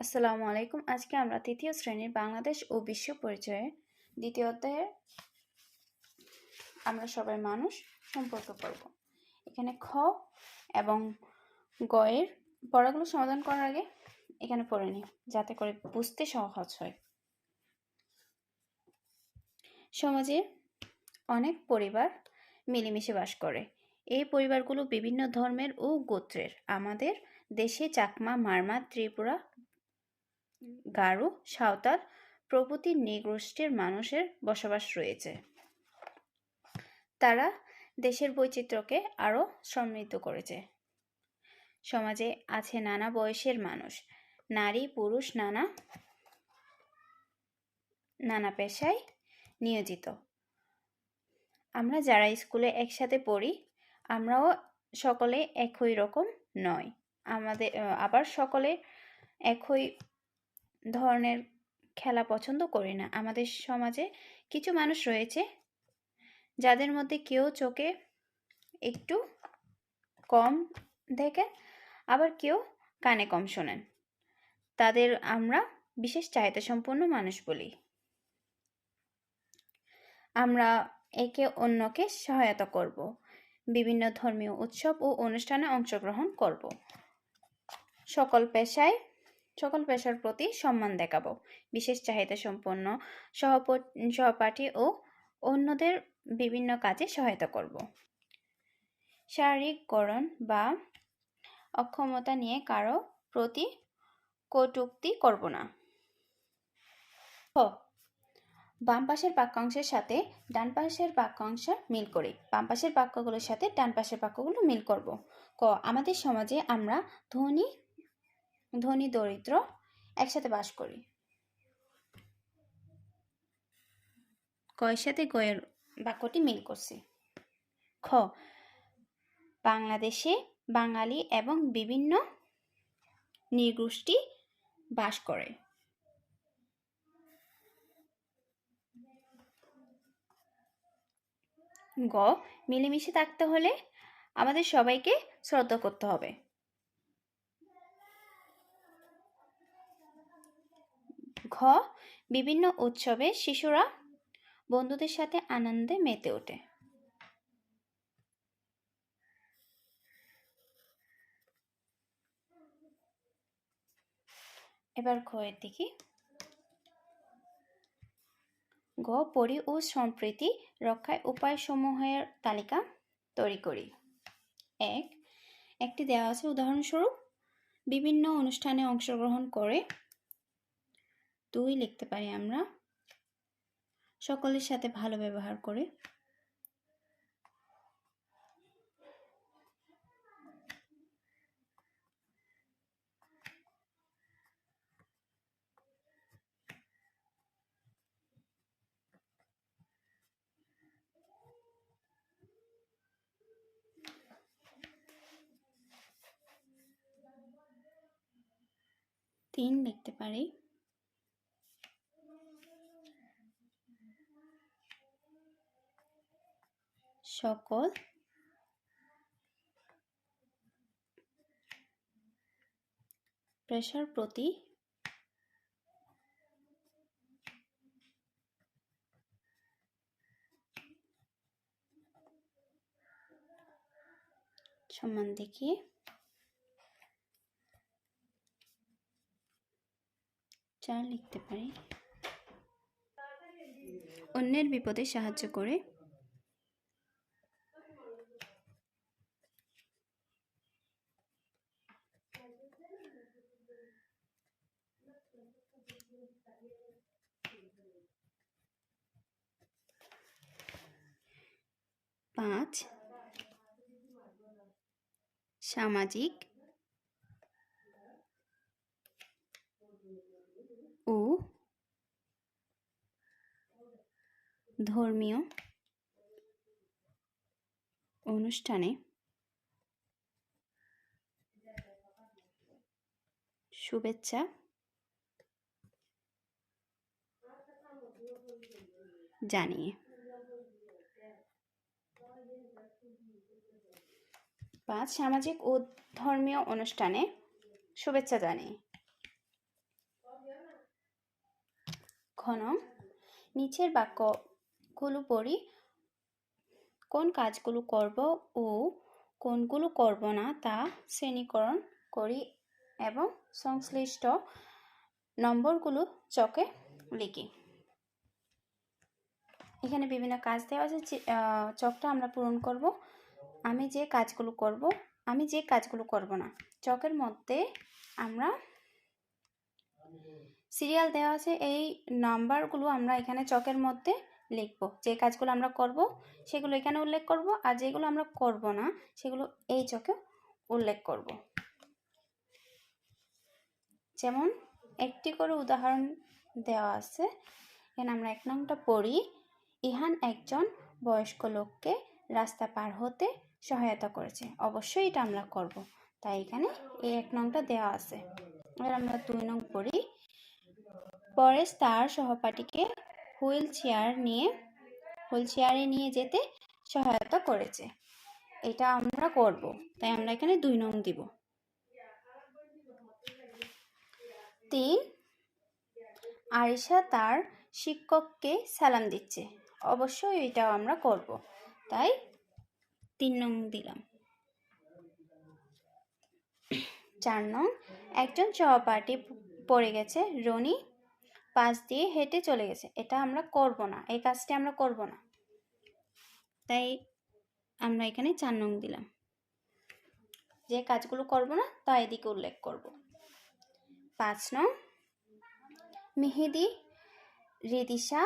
আসসালামু আলাইকুম। আজকে আমরা তৃতীয় শ্রেণির বাংলাদেশ ও বিশ্ব পরিচয়ে দ্বিতীয় অধ্যায়ের আমরা সবাই মানুষ সম্পর্ক পড়ব। এখানে খ এবং গয়ের পড়াগুলো সমাধান করার আগে এখানে পড়ে নিই, যাতে করে বুঝতে সহজ হয়। সমাজে অনেক পরিবার মিলেমিশে বাস করে। এই পরিবারগুলো বিভিন্ন ধর্মের ও গোত্রের। আমাদের দেশে চাকমা, মারমা, ত্রিপুরা গারো, সাঁওতাল প্রভৃতি নৃগোষ্ঠীর মানুষের বসবাস রয়েছে। তারা দেশের বৈচিত্র্যকে আরও সমৃদ্ধ করেছে। সমাজে আছে নানা বয়সের মানুষ, নারী, পুরুষ, নানা নানা পেশায় নিয়োজিত। আমরা যারা স্কুলে একসাথে পড়ি, আমরাও সকলে একই রকম নয়। আমাদের, আবার সকলে একই ধরনের খেলা পছন্দ করি না। আমাদের সমাজে কিছু মানুষ রয়েছে যাদের মধ্যে কেউ চোখে একটু কম দেখেন, আবার কেউ কানে কম শোনেন। তাদের আমরা বিশেষ চাহিদা সম্পন্ন মানুষ বলি। আমরা একে অন্যকে সহায়তা করব, বিভিন্ন ধর্মীয় উৎসব ও অনুষ্ঠানে অংশগ্রহণ করব। সকল পেশায় সকল পেশার প্রতি সম্মান দেখাবো। বিশেষ চাহিদা সম্পন্ন সহপাঠী ও অন্যদের বিভিন্ন কাজে সহায়তা করব। শারীরিক গড়ন বা অক্ষমতা নিয়ে কারও প্রতি কটুক্তি করব না। বাম পাশের বাক্যাংশের সাথে ডান পাশের বাক্যাংশ মিল করি। বাম পাশের বাক্যগুলোর সাথে ডান পাশের বাক্যগুলো মিল করব। ক, আমাদের সমাজে আমরা ধনী ধনী, দরিদ্র একসাথে বাস করি। কয়ের সাথে গয়ের বাক্যটি মিল করছে। খ, বাংলাদেশে বাঙালি এবং বিভিন্ন নৃগোষ্ঠী বাস করে। গ, মিলেমিশে থাকতে হলে আমাদের সবাইকে শ্রদ্ধা করতে হবে। ঘ, বিভিন্ন উৎসবে শিশুরা বন্ধুদের সাথে আনন্দে মেতে ওঠে। এবার ঘয়ের দিকে। গ পরি ও সম্প্রীতি রক্ষায় উপায়সমূহের তালিকা তৈরি করি। এক, একটি দেওয়া আছে উদাহরণস্বরূপ, বিভিন্ন অনুষ্ঠানে অংশগ্রহণ করে দুই লিখতে পারি আমরা। সকলের সাথে ভালো ব্যবহার করে। তিন লিখতে পারি। সকল প্রেশার প্রতি সম্মান দেখিয়ে চার লিখতে পারি। অন্যের বিপদে সাহায্য করে পাঁচ সামাজিক ও ধর্মীয় অনুষ্ঠানে শুভেচ্ছা জানিয়ে। পাঁচ, সামাজিক ও ধর্মীয় অনুষ্ঠানে শুভেচ্ছা জানিয়ে। ঘন, নিচের বাক্যগুলো পড়ি। কোন কাজগুলো করব ও কোনগুলো করব না তা শ্রেণীকরণ করি এবং সংশ্লিষ্ট নম্বরগুলো চকে লিখি। এখানে বিভিন্ন কাজ দেওয়া আছে চকটা আমরা পূরণ করব। আমি যে কাজগুলো করব, আমি যে কাজগুলো করব না, চকের মধ্যে আমরা সিরিয়াল দেওয়া আছে, এই নাম্বারগুলো আমরা এখানে চকের মধ্যে লিখব। যে কাজগুলো আমরা করব, সেগুলো এখানে উল্লেখ করব, আর যেগুলো আমরা করব না, সেগুলো এই চকে উল্লেখ করব। যেমন একটি করে উদাহরণ দেওয়া আছে, এখানে আমরা এক নংটা পড়ি। ইহান একজন বয়স্ক লোককে রাস্তা পার হতে সহায়তা করেছে। অবশ্যই এটা আমরা করব। তাই এখানে এই এক নংটা দেওয়া আছে। এবার আমরা দুই নং পড়ি। পরেশ তার সহপাঠীকে হুইল চেয়ার নিয়ে, হুইল চেয়ারে নিয়ে যেতে সহায়তা করেছে। এটা আমরা করব। তাই আমরা এখানে দুই নং দিব। তিন, আরিশা তার শিক্ষককে সালাম দিচ্ছে। অবশ্যই এটাও আমরা করব। তাই তিন নং দিলাম। চার নং, একজন সহপাঠী পড়ে গেছে, রনি পাশ দিয়ে হেঁটে চলে গেছে। এটা আমরা করব না, এই কাজটি আমরা করব না। তাই আমরা এখানে চার নং দিলাম। যে কাজগুলো করব না, তা এদিকে উল্লেখ করব। পাঁচ নং, মেহেদি, রিদিশা,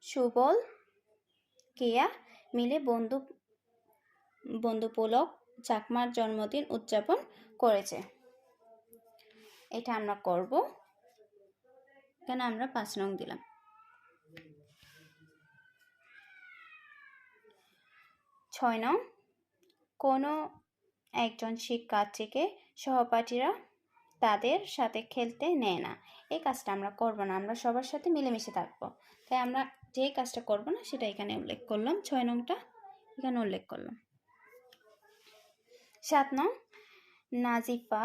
সুবল কেয়া মিলে বন্ধু, বন্ধুপুলক চাকমার জন্মদিন উদযাপন করেছে। এটা আমরা করব। কেন আমরা পাঁচ নং দিলাম। ছয় নং, কোনো একজন শিক্ষার্থীকে সহপাঠীরা তাদের সাথে খেলতে নেয় না। এই কাজটা আমরা করব না, আমরা সবার সাথে মিলেমিশে থাকব। তাই আমরা যে কাজটা করব না, সেটা এখানে উল্লেখ করলাম। ছয় নংটা এখানে উল্লেখ করলাম। সাত নং, নাজিফা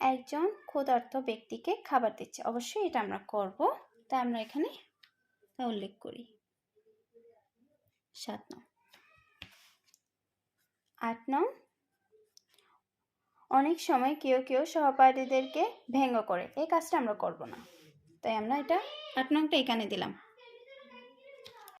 একজন ক্ষুধার্ত ব্যক্তিকে খাবার দিচ্ছে। অবশ্যই এটা আমরা করব। তাই আমরা এখানে উল্লেখ করি। সাত নং, আট নং, অনেক সময় কেউ কেউ সহপাঠীদেরকে ভেঙ্গ করে। এই কাজটা আমরা করব না। তাই আমরা এটা আট নংটা এখানে দিলাম।